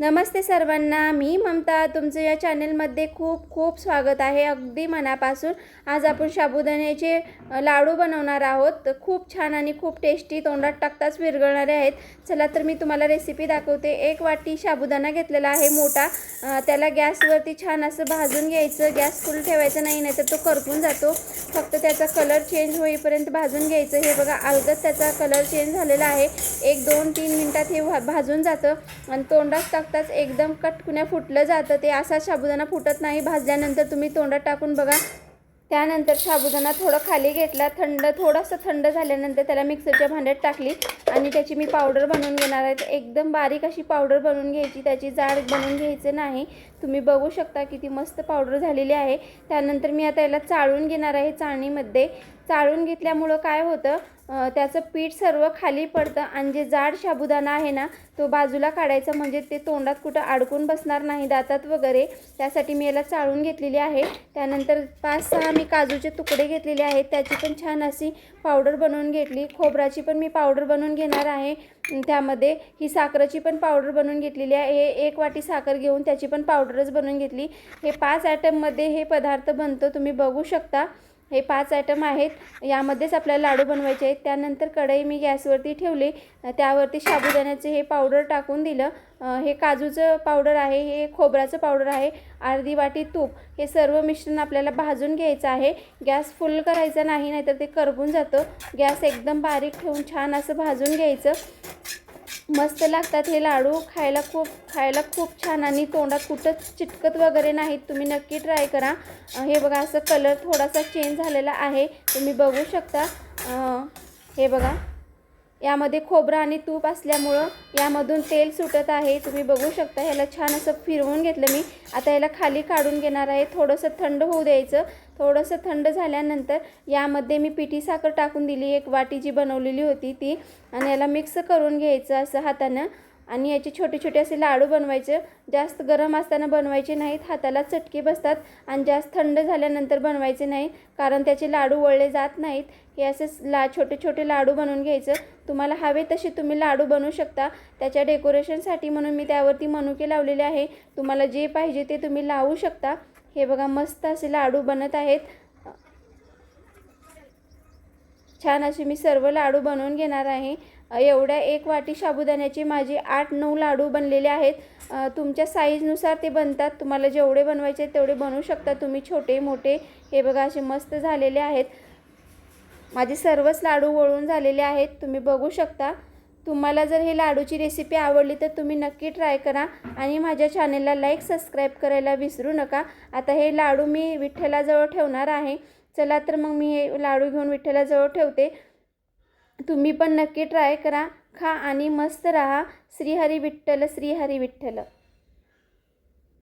नमस्ते सर्वांना मी ममता. तुमचं या चॅनलमध्ये खूप खूप स्वागत आहे. अगदी मनापासून आज आपण साबुदाण्याचे लाडू बनवणार आहोत. तर खूप छान आणि खूप टेस्टी तोंडात टाकताच विरघळणारे आहेत. चला तर मी तुम्हाला रेसिपी दाखवते. एक वाटी साबुदाणा घेतलेला आहे मोठा. त्याला गॅसवरती छान असं भाजून घ्यायचं. गॅस फुल ठेवायचा नाही नाहीतर तो करपून जातो. फक्त त्याचा कलर चेंज होईपर्यंत भाजून घ्यायचं. हे बघा अलगद त्याचा कलर चेंज झालेला आहे. एक दोन तीन मिनटात हे भा- भाजून जातं. आणि तोंडात टाक टाकताच एकदम कटकुन्या फुटलं जातं. ते असा साबुदाणा फुटत नाही. भाजल्यानंतर तुम्ही तोंडात टाकून बघा. त्यानंतर साबुदाणा थोडं खाली घेतला. थंड थोडंसं थंड झाल्यानंतर त्याला मिक्सरच्या भांड्यात टाकली. आणि त्याची मी पावडर बनवून घेणार आहे. एकदम बारीक अशी पावडर बनवून घ्यायची. त्याची जाड बनवून घ्यायचं नाही. तुम्ही बघू शकता किती मस्त पावडर झालेली आहे. त्यानंतर मी आता याला चाळून घेणार आहे चाळणीमध्ये. चाळून घेतल्यामुळं काय होतं? त्याचं पीठ सर्व खाली पडतं आणि जे जाड साबुदाणा आहे ना तो बाजूला काढायचा म्हणजे ते तोंडात कुठं अडकून बसणार नाही दातात वगैरे. त्यासाठी मी याला चाळून घेतलेली आहे. त्यानंतर पाच सहा मी काजूचे तुकडे घेतलेले आहेत. त्याची पण छान अशी पावडर बनवून घेतली. खोबराची पण मी पावडर बनवून घेणार आहे. त्यामध्ये ही साखरेची पण पावडर बनवून घेतलेली आहे. हे एक वाटी साखर घेऊन त्याची पण पावडरच बनवून घेतली. हे पाच आयटममध्ये हे पदार्थ बनतो तुम्ही बघू शकता. हे पाच आयटम आहेत. यामध्येच आपल्याला लाडू बनवायचे आहेत. त्यानंतर कढई मी गॅसवरती ठेवली. त्यावरती साबुदाण्याचे हे पावडर टाकून दिलं. हे काजूचं पावडर आहे हे खोबऱ्याचं पावडर आहे अर्धी वाटी तूप. हे सर्व मिश्रण आपल्याला भाजून घ्यायचं आहे. गॅस फुल करायचा नाही नाहीतर ते करपून जातं. गॅस एकदम बारीक ठेवून छान असं भाजून घ्यायचं. मस्त लागतात हे लाडू. खायला खूप खायला खूप छान आणि तोंडात कुठंच चिटकत वगैरे नाहीत. तुम्ही नक्की ट्राय करा. हे बघा असं कलर थोडासा चेंज झालेला आहे. तुम्ही बघू शकता. हे बघा. यामध्ये खोबरं आणि तूप असल्यामुळं यामधून तेल सुटत आहे. तुम्ही बघू शकता ह्याला छान असं फिरवून घेतलं मी. आता याला खाली काढून घेणार आहे. थोडंसं थंड होऊ द्यायचं. थोडंसं थंड झाल्यानंतर यामध्ये मी पिठी साखर टाकून दिली. एक वाटी जी बनवलेली होती ती. आणि याला मिक्स करून घ्यायचं असं हातानं. आणि याचे छोटे छोटे असे लाडू बनवायचे. जास्त गरम असताना बनवायचे नाहीत हाताला चटके बसतात आणि जास्त थंड झाल्यानंतर बनवायचे नाही कारण त्याचे लाडू वळले जात नाहीत. हे असे ला छोटे छोटे लाडू बनवून घ्यायचं. तुम्हाला हवे तसे तुम्ही लाडू बनवू शकता. त्याच्या डेकोरेशनसाठी म्हणून मी त्यावरती मनुके लावलेले आहे. तुम्हाला जे पाहिजे ते तुम्ही लावू शकता. हे बघा मस्त असे लाडू बनत आहेत. छान असे मी सर्व लाडू बनवून घेणार आहे. एवढ्या एक वाटी साबुदाण्याचे माझे आठ नऊ लाडू बनलेले आहेत. तुमच्या साईजनुसार ते बनतात. तुम्हाला जेवढे बनवायचे तेवढे बनवू शकता. तुम्ही छोटे मोठे हे बघा असे मस्त झालेले आहेत. माझे सर्वच लाडू वळून झालेले आहेत. तुम्ही बघू शकता. तुम्हाला जर हे लाडूची रेसिपी आवडली तर तुम्ही नक्की ट्राय करा आणि माझ्या चॅनेलला लाईक सबस्क्राईब करायला विसरू नका. आता हे लाडू मी विठ्ठलाजवळ ठेवणार आहे. चला तर मग मी हे लाडू घेऊन विठ्ठलाजवळ ठेवते. तुम्ही पण नक्की ट्राय करा. खा आणि मस्त राहा. श्रीहरी विठ्ठल श्रीहरी विठ्ठल.